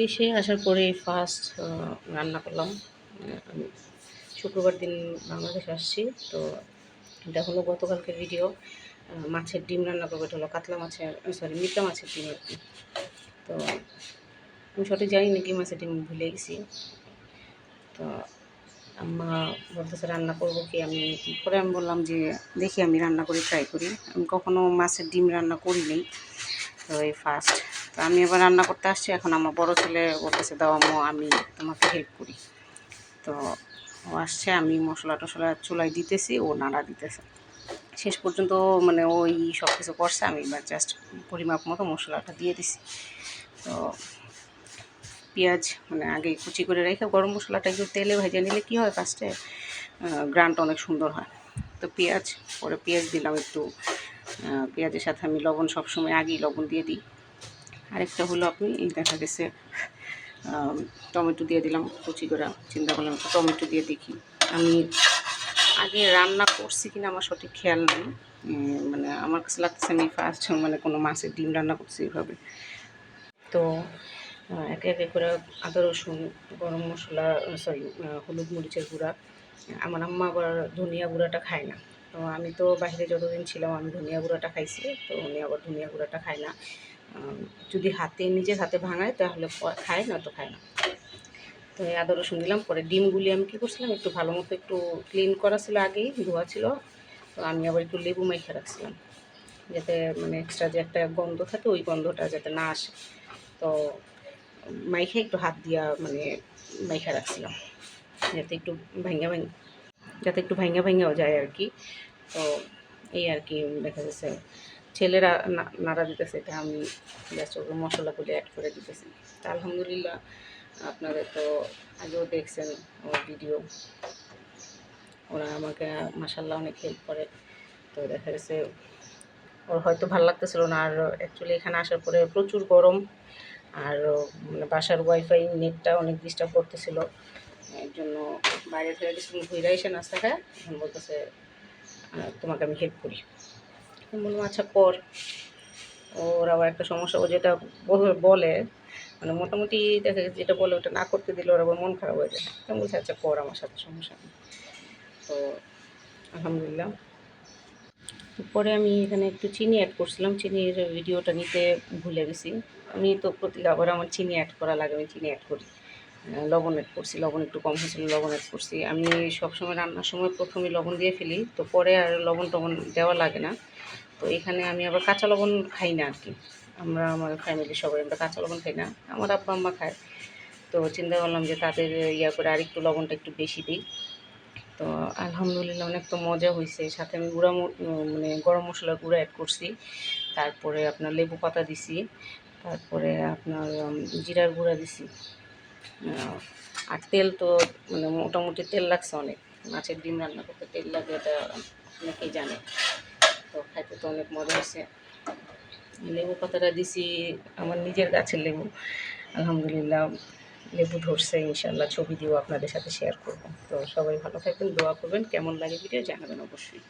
দেশে আসার পরে ফার্স্ট রান্না করলাম। আমি শুক্রবার দিন বাংলাদেশ আসছি, তো এটা হলো গতকালকে ভিডিও মাছের ডিম রান্না করব। এটা হলো কাতলা মাছের সরি মিটলা মাছের ডিম আর কি। তো আমি সঠিক জানি না কি মাছের ডিম ভুলে গেছি। তো আম্মা বলতেছে, রান্না করব কি? আমি পরে আমি বললাম যে, দেখি, আমি রান্না করি ট্রাই করি। আমি কখনো মাছের ডিম রান্না করিনি তো এই ফার্স্ট তো আমি এবার রান্না করতে আসছি। এখন আমার বড় ছেলে বলতেছে দাও আম্মু, আমি তোমাকে হেল্প করি। তো ও আসছে, আমি মশলা টশলা চুলাই দিতেছি, ও নাড়া দিতেছে। শেষ পর্যন্ত মানে ওই সব কিছু করছে, আমি এবার জাস্ট পরিমাপ মতো মশলাটা দিয়ে দিছি। তো পেঁয়াজ মানে আগে কুচি করে রেখে গরম মশলাটা একটু তেলে ভেজে নিলে কী হয় ফার্স্টে গ্রানটা অনেক সুন্দর হয়। তো পেঁয়াজ, পরে পেঁয়াজ দিলাম একটু পেঁয়াজের সাথে আমি লবণ সবসময় আগেই লবণ দিয়ে দিই। আরেকটা হলো আপনি, এই দেখা গেছে টমেটো দিয়ে দিলাম, কুচি করে চিন্তা করলাম টমেটো দিয়ে দেখি। আমি আগে রান্না করছি কিনা আমার সঠিক খেয়াল নেই। মানে আমার কাছে লাগতেছে আমি ফার্স্ট মানে কোনো মাছের ডিম রান্না করছি এইভাবে। তো একে একে করে আদা, রসুন, গরম মশলা সরি হলুদ মরিচের গুঁড়া, আমার আম্মা আবার ধনিয়া গুঁড়াটা খায় না। তো আমি তো বাইরে যতদিন ছিলাম আমি ধনিয়া গুঁড়াটা খাইছি, তো উনি আবার ধনিয়া গুঁড়াটা খায় না। যদি হাতে, নিজের হাতে ভাঙায়, তাহলে খায় না, তো খায় না। তো আদা, রসুন দিলাম, পরে ডিমগুলি আমি কী করছিলাম, একটু ভালো মতো একটু ক্লিন করা ছিল আগেই, ধোয়া ছিল। তো আমি আবার একটু লেবু মাইখা রাখছিলাম, যাতে মানে এক্সট্রা যে একটা গন্ধ থাকে, ওই গন্ধটা যাতে না আসে। তো মাইখে একটু হাত দিয়া মানে মাইখা রাখছিলাম, যাতে একটু ভাঙ্গা ভাঙ্গা যাতে একটু ভাঙ্গা ভাঙ্গাও যায় আর কি। তো এই আর কি, দেখা যাচ্ছে। ছেলেরা নাড়া দিতেছে, এটা আমি জাস্ট ওকে মশলাগুলো অ্যাড করে দিতেছি। তা আলহামদুলিল্লাহ আপনাদের তো আগেও দেখছেন আমার ভিডিও ওরা আমাকে মাসাল্লাহ অনেক হেল্প করে। তো দেখা গেছে ওর হয়তো ভালো লাগতেছিল না। আর অ্যাকচুয়ালি এখানে আসার পরে প্রচুর গরম। আর মানে বাসার ওয়াইফাই নেটটা অনেক ডিস্টার্ব করতেছিল। এর জন্য বাইরে থেকে কিছু ঘুরে এসে নাস্তা খায়। এখন বলতেছে তোমাকে আমি হেল্প করি। বললাম আচ্ছা কর ওর আবার একটা সমস্যা, ও যেটা বলে মানে মোটামুটি দেখা গেছে, যেটা বলে ওটা না করতে দিলে ওর আবার মন খারাপ হয়ে যায়। তো আমি বলছি আচ্ছা কর আমার সাথে সমস্যা তো, আলহামদুলিল্লাহ। পরে আমি এখানে একটু চিনি অ্যাড করছিলাম। চিনির ভিডিওটা নিতে ভুলে গেছি। আমি তো প্রতি আবার আমার চিনি অ্যাড করা লাগে, আমি চিনি অ্যাড করি। লবণ অ্যাড করছি, লবণ একটু কম হয়েছিল, লবণ অ্যাড করছি। আমি সবসময় রান্নার সময় প্রথমে লবণ দিয়ে ফেলি, তো পরে আর লবণ টবণ দেওয়া লাগে না। তো এখানে আমি আবার কাঁচা লবণ খাই না আর কি। আমরা, আমার ফ্যামিলি সবাই আমরা কাঁচা লবণ খাই না, আমার আব্বা আম্মা খায়। তো চিন্তা করলাম যে তাদের ইয়া করে আরেকটু লবণটা একটু বেশি দিই। তো আলহামদুলিল্লাহ অনেক তো মজা হয়েছে সাথে আমি গুঁড়া মানে গরম মশলার গুঁড়া অ্যাড করছি। তারপরে আপনার লেবু পাতা দিছি। তারপরে আপনার জিরার গুঁড়া দিছি। আর তেল তো মানে মোটামুটি তেল লাগছে অনেক। মাছের ডিম রান্না করতে তেল লাগে এটা অনেকেই জানে। তো খাইতে তো অনেক মজা হয়েছে। লেবু পাতাটা দিছি, আমার নিজের গাছের লেবু। আলহামদুলিল্লাহ, লেবু ধরছে ইনশাল্লাহ ছবি দিয়েও আপনাদের সাথে শেয়ার করব। তো সবাই ভালো থাকবেন, দোয়া করবেন, কেমন লাগে ভিডিও জানাবেন অবশ্যই।